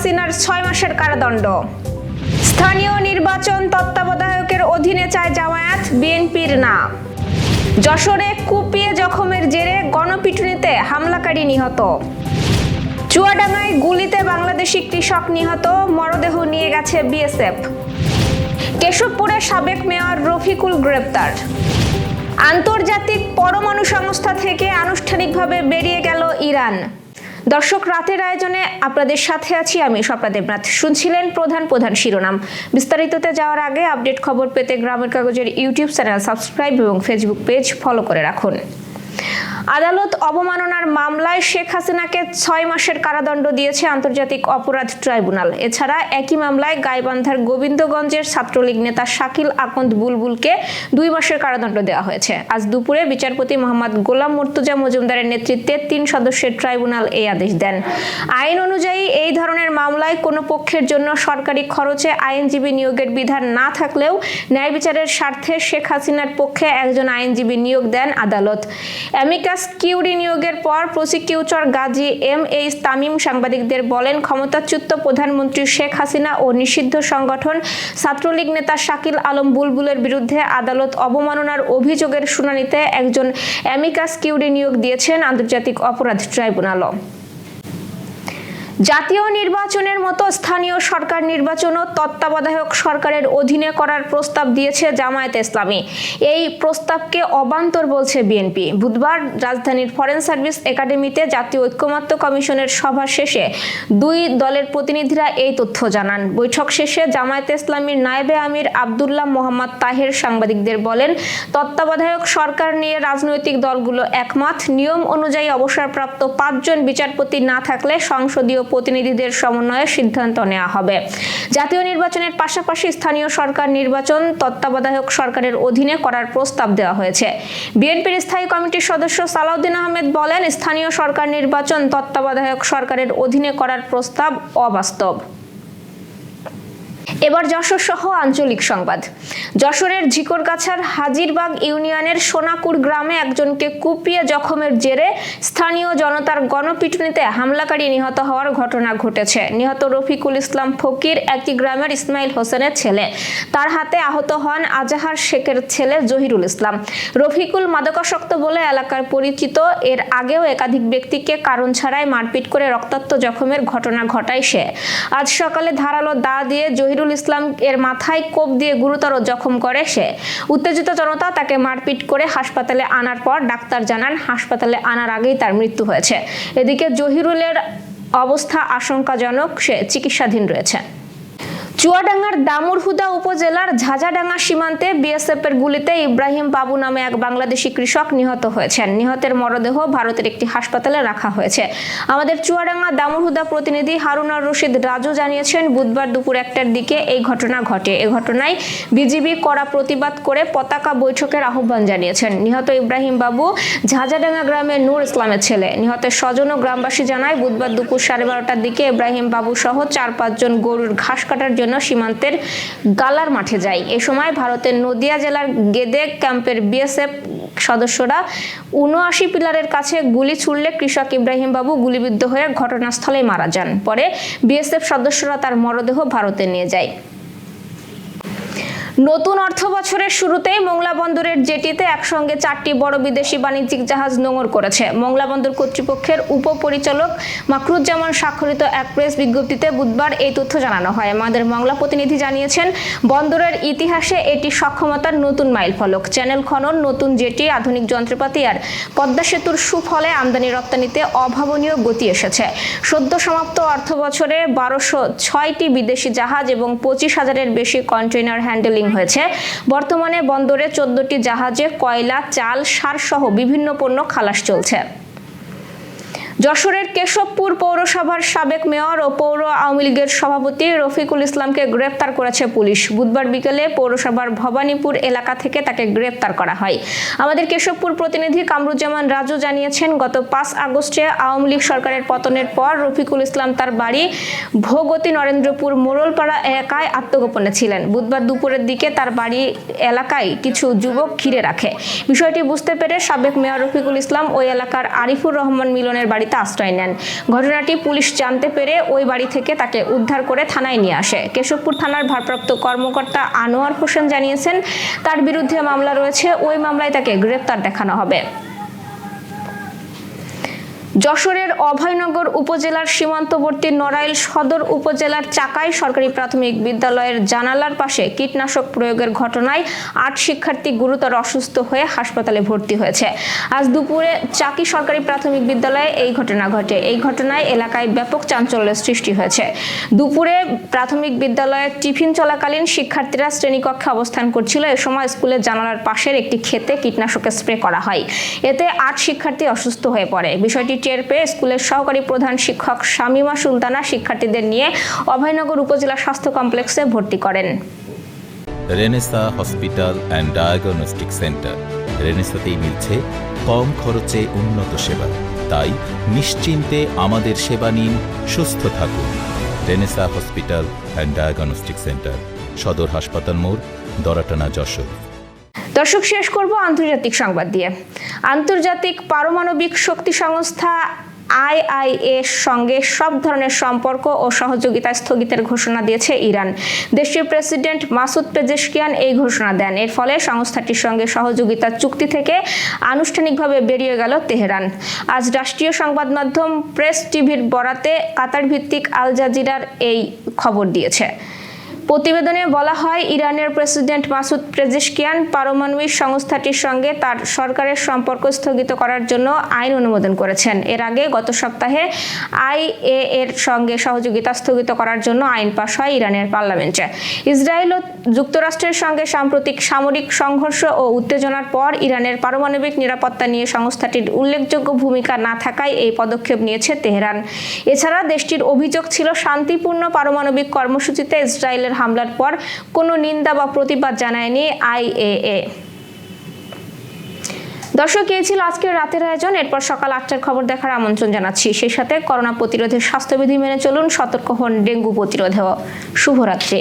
হাসিনার ছয় মাসের কারাদণ্ড। স্থানীয় নির্বাচন তত্ত্বাবধায়কের অধীনে চায় জামায়াত, বিএনপির না। যশোরে কুপিয়ে জখমের জেরে গণপিটুনিতে হামলাকারী নিহত। চুয়াডাঙ্গায় গুলিতে বাংলাদেশি কৃষক নিহত, মরদেহ নিয়ে গেছে বিএসএফ। কেশবপুরে সাবেক মেয়র রফিকুল গ্রেপ্তার। আন্তর্জাতিক পরমাণু সংস্থা থেকে আনুষ্ঠানিকভাবে বেরিয়ে গেল ইরান। দর্শক, রাতের আয়োজনে আপনাদের সাথে আছি আমি স্বপ্না দেবনাথ। শুনছিলেন প্রধান প্রধান শিরোনাম। বিস্তারিততে যাওয়ার আগে আপডেট খবর পেতে গ্রামের কাগজের ইউটিউব চ্যানেল সাবস্ক্রাইব এবং ফেসবুক পেজ ফলো করে রাখুন। আদালত অবমাননার মামলায় শেখ হাসিনাকে ছয় মাসের কারাদণ্ড দিয়েছে আন্তর্জাতিক অপরাধ ট্রাইব্যুনাল। এছাড়া একই মামলায় গাইবান্ধার গোবিন্দগঞ্জের ছাত্রলীগ নেতা শাকিল আকন্দ বুলবুলকে দুই মাসের কারাদণ্ড দেওয়া হয়েছে। আজ দুপুরে বিচারপতি মোহাম্মদ গোলাম মুর্তুজা মজুমদারের নেতৃত্বে তিন সদস্যের ট্রাইব্যুনাল এই আদেশ দেন। আইন অনুযায়ী এই ধরনের মামলায় কোনো পক্ষের জন্য সরকারি খরচে আইনজীবী নিয়োগের বিধান না থাকলেও ন্যায় বিচারের স্বার্থে শেখ হাসিনার পক্ষে একজন আইনজীবী নিয়োগ দেন আদালত। অ্যামিকাস কিউরি নিয়োগের পর prosecutor Gazi M H Tamim সাংবাদিকদের বলেন, ক্ষমতাচ্যুত প্রধানমন্ত্রী শেখ হাসিনা ও নিষিদ্ধ সংগঠন ছাত্রলীগ নেতা শাকিল আলম বুলবুলের বিরুদ্ধে আদালত অবমাননার অভিযোগের শুনানিতে একজন অ্যামিকাস কিউরি নিয়োগ দিয়েছেন আন্তর্জাতিক অপরাধ ট্রাইব্যুনালও। জাতীয় নির্বাচনের মতো স্থানীয় সরকার নির্বাচনও তত্ত্বাবধায়ক সরকারের অধীনে করার প্রস্তাব দিয়েছে জামায়াত ইসলামী। এই প্রস্তাবকে অবান্তর বলছে বিএনপি। বুধবার রাজধানীর ফরেন সার্ভিস একাডেমিতে জাতীয় ঐক্যমত্য কমিশনের সভা শেষে দুই দলের প্রতিনিধিরা এই তথ্য জানান। বৈঠক শেষে জামায়াত ইসলামীর নায়েবে আমির আবদুল্লাহ মোহাম্মদ তাহের সাংবাদিকদের বলেন, তত্ত্বাবধায়ক সরকার নিয়ে রাজনৈতিক দলগুলো একমত। নিয়ম অনুযায়ী অবসরপ্রাপ্ত পাঁচজন বিচারপতি না থাকলে সংসদীয় প্রতিনিধিদের সমন্বয়ে সিদ্ধান্ত নেওয়া হবে। জাতীয় নির্বাচনের পাশাপাশি স্থানীয় সরকার নির্বাচন তত্ত্বাবধায়ক সরকারের অধীনে করার প্রস্তাব দেওয়া হয়েছে। বিএনপির স্থায়ী কমিটির সদস্য সালাউদ্দিন আহমেদ বলেন, স্থানীয় সরকার নির্বাচন তত্ত্বাবধায়ক সরকারের অধীনে করার প্রস্তাব অবাস্তব। এবার যশোর সহ আঞ্চলিক সংবাদ। যশোরের ঝিকরগাছার হাজিরবাগ ইউনিয়নের সোনাকুর গ্রামে একজনকে কুপিয়ে জখমের জেরে স্থানীয় জনতার গণপিটুনিতে হামলাকারী নিহত হওয়ার ঘটনা ঘটেছে। নিহত রফিকুল ইসলাম ফকির একই গ্রামের ইসমাইল হোসেনের ছেলে। তার হাতে আহত হন আজাহার শেখের ছেলে জহিরুল ইসলাম। রফিকুল মাদকাসক্ত বলে এলাকার পরিচিত। এর আগেও একাধিক ব্যক্তিকে কারণ ছাড়াই মারপিট করে রক্তাক্ত জখমের ঘটনা ঘটায় সে। আজ সকালে ধারালো দা দিয়ে জহিরুল ইসলাম এর মাথায় কোপ দিয়ে গুরুতর জখম করে সে। উত্তেজিত জনতা তাকে মারপিট করে হাসপাতালে আনার পর ডাক্তার জানান হাসপাতালে আনার আগেই তার মৃত্যু হয়েছে। এদিকে জহিরুলের অবস্থা আশঙ্কাজনক, সে চিকিৎসাধীন রয়েছে। চুয়াডাঙ্গার দামুরহুদা উপজেলার ঝাঝাডাঙ্গা সীমান্তে বিএসএফ এর গুলিতে ইব্রাহিম বাবু নামে এক বাংলাদেশি কৃষক নিহত হয়েছেন। নিহতের মরদেহ ভারতের একটি হাসপাতালে রাখা হয়েছে। আমাদের চুয়াডাঙ্গা দামুরহুদা প্রতিনিধি হারুনার রশিদ রাজু জানিয়েছেন, বুধবার দুপুর একটার দিকে এই ঘটনা ঘটে। এ ঘটনায় বিজিবি কড়া প্রতিবাদ করে পতাকা বৈঠকের আহ্বান জানিয়েছেন। নিহত ইব্রাহিম বাবু ঝাঝাডাঙ্গা গ্রামের নূর ইসলামের ছেলে। নিহতের স্বজন ও গ্রামবাসী জানায়, বুধবার দুপুর সাড়ে বারোটার দিকে ইব্রাহিম বাবু সহ চার পাঁচজন গরুর ঘাস কাটার জন্য সীমান্তের গালার মাঠে যায়। এ সময় ভারতের নদিয়া জেলার গেদে ক্যাম্পের বিএসএফ সদস্যরা উনআশি পিলারের কাছে গুলি ছুড়লে কৃষক ইব্রাহিম বাবু গুলিবিদ্ধ হয়ে ঘটনাস্থলেই মারা যান। পরে বিএসএফ সদস্যরা তার মরদেহ ভারতে নিয়ে যায়। নতুন অর্থ বছরের শুরুতেই মোংলা বন্দরের জেটিতে একসঙ্গে চারটি বড় বিদেশি বাণিজ্যিক জাহাজ নোঙর করেছে। মোংলা বন্দর কর্তৃপক্ষের উপপরিচালক মাকরুজ্জামান স্বাক্ষরিত এক প্রেস বিজ্ঞপ্তিতে বুধবার এই তথ্য জানানো হয়। আমাদের মংলা প্রতিনিধি জানিয়েছেন, বন্দরের ইতিহাসে এটি সক্ষমতার নতুন মাইল ফলক। চ্যানেল খনন, নতুন জেটি, আধুনিক যন্ত্রপাতি আর পদ্মা সেতুর সুফলে আমদানি রপ্তানিতে অভাবনীয় গতি এসেছে। সদ্য সমাপ্ত অর্থ বছরে বারোশো ছয়টি বিদেশি জাহাজ এবং পঁচিশ হাজারের বেশি কন্টেইনার হ্যান্ডেলিং হয়েছে। বর্তমানে বন্দরে চোদ্দটি জাহাজে কয়লা চাল সারসহ বিভিন্ন পণ্য খালাস চলছে। যশোরের কেশবপুর পৌরসভার সাবেক মেয়র ও পৌর আওয়ামী লীগের সভাপতি রফিকুল ইসলামকে গ্রেপ্তার করেছে পুলিশ। বুধবার বিকেলে পৌরসভার ভবানীপুর এলাকা থেকে তাকে গ্রেপ্তার করা হয়। আমাদের কেশবপুর প্রতিনিধি কামরুজ্জামান রাজু জানিয়েছেন, গত পাঁচ আগস্টে আওয়ামী লীগ সরকারের পতনের পর রফিকুল ইসলাম তার বাড়ি ভোগতি নরেন্দ্রপুর মোড়লপাড়া এলাকায় আত্মগোপনে ছিলেন। বুধবার দুপুরের দিকে তার বাড়ি এলাকায় কিছু যুবক ঘিরে রাখে। বিষয়টি বুঝতে পেরে সাবেক মেয়র রফিকুল ইসলাম ওই এলাকার আরিফুর রহমান মিলনের বাড়িতে বাড়িতে আশ্রয় নেন। ঘটনাটি পুলিশ জানতে পেরে ওই বাড়ি থেকে তাকে উদ্ধার করে থানায় নিয়ে আসে। কেশবপুর থানার ভারপ্রাপ্ত কর্মকর্তা আনোয়ার হোসেন জানিয়েছেন, তার বিরুদ্ধে মামলা রয়েছে, ওই মামলায় তাকে গ্রেপ্তার দেখানো হবে। যশোরের অভয়নগর উপজেলার সীমান্তবর্তী নড়াইল সদর উপজেলার চাকাই সরকারি প্রাথমিক বিদ্যালয়ের জানালার পাশে কীটনাশক প্রয়োগের ঘটনায় আট শিক্ষার্থী গুরুতর অসুস্থ হয়ে হাসপাতালে ভর্তি হয়েছে। আজ দুপুরে চাকি সরকারি প্রাথমিক বিদ্যালয়ে এই ঘটনা ঘটে। এই ঘটনায় এলাকায় ব্যাপক চাঞ্চল্যের সৃষ্টি হয়েছে। দুপুরে প্রাথমিক বিদ্যালয়ে টিফিন চলাকালীন শিক্ষার্থীরা শ্রেণীকক্ষে অবস্থান করছিল। এ সময় স্কুলের জানালার পাশের একটি ক্ষেতে কীটনাশকের স্প্রে করা হয়। এতে আট শিক্ষার্থী অসুস্থ হয়ে পড়ে। বিষয়টি টের পেয়ে স্কুলের সহকারী প্রধান শিক্ষক শামিমা সুলতানা শিক্ষার্থীদের নিয়ে অভয়নগর উপজেলা স্বাস্থ্য কমপ্লেক্সে ভর্তি করেন। Renaissance hospital and diagnostic centre. রেনেসাতেই মিলছে কম খরচে উন্নত সেবা। তাই নিশ্চিন্তে আমাদের সেবা নিন, সুস্থ থাকুন। Renaissance hospital and diagnostic centre, সদর হাসপাতাল মোড়, দরাটানা যশোর। দর্শক, শেষ করব আন্তর্জাতিক সংবাদ দিয়ে। আন্তর্জাতিক পারমাণবিক শক্তি সংস্থা আইআইএর সঙ্গে সব ধরনের সম্পর্ক ও সহযোগিতা স্থগিতের ঘোষণা দিয়েছে ইরান। দেশটির প্রেসিডেন্ট মাসুদ পেজেশকিয়ান এই ঘোষণা দেন। এর ফলে সংস্থাটির সঙ্গে সহযোগিতা চুক্তি থেকে আনুষ্ঠানিকভাবে বেরিয়ে গেল তেহরান। আজ রাষ্ট্রীয় সংবাদ মাধ্যম প্রেস টিভির বরাতে কাতার ভিত্তিক আল জাজিরার এই খবর দিয়েছে। প্রতিবেদনে বলা হয়, ইরানের প্রেসিডেন্ট মাসুদ পেজেশকিয়ান পারমাণবিক সংস্থাটির সঙ্গে তার সরকারের সম্পর্ক স্থগিত করার জন্য আইন অনুমোদন করেছেন। এর আগে গত সপ্তাহে আইএ এর সঙ্গে সহযোগিতা স্থগিত করার জন্য আইন পাশ হয় ইরানের পার্লামেন্টে। ইসরায়েল ও যুক্তরাষ্ট্রের সঙ্গে সাম্প্রতিক সামরিক সংঘর্ষ ও উত্তেজনার পর ইরানের পারমাণবিক নিরাপত্তা নিয়ে সংস্থাটির উল্লেখযোগ্য ভূমিকা না থাকায় এই পদক্ষেপ নিয়েছে তেহরান। এছাড়া দেশটির অভিযোগ ছিল শান্তিপূর্ণ পারমাণবিক কর্মসূচিতে ইসরায়েলের হামলার পর কোনো নিন্দা বা প্রতিবাদ জানায়নি আইএএ দর্শক, এই ছিল আজকের রাতের আয়োজন। এরপর সকাল আটটার খবর দেখার আমন্ত্রণ জানাচ্ছি। সেই সাথে করোনা প্রতিরোধের স্বাস্থ্যবিধি মেনে চলুন, সতর্ক হন ডেঙ্গু প্রতিরোধেও। শুভরাত্রি।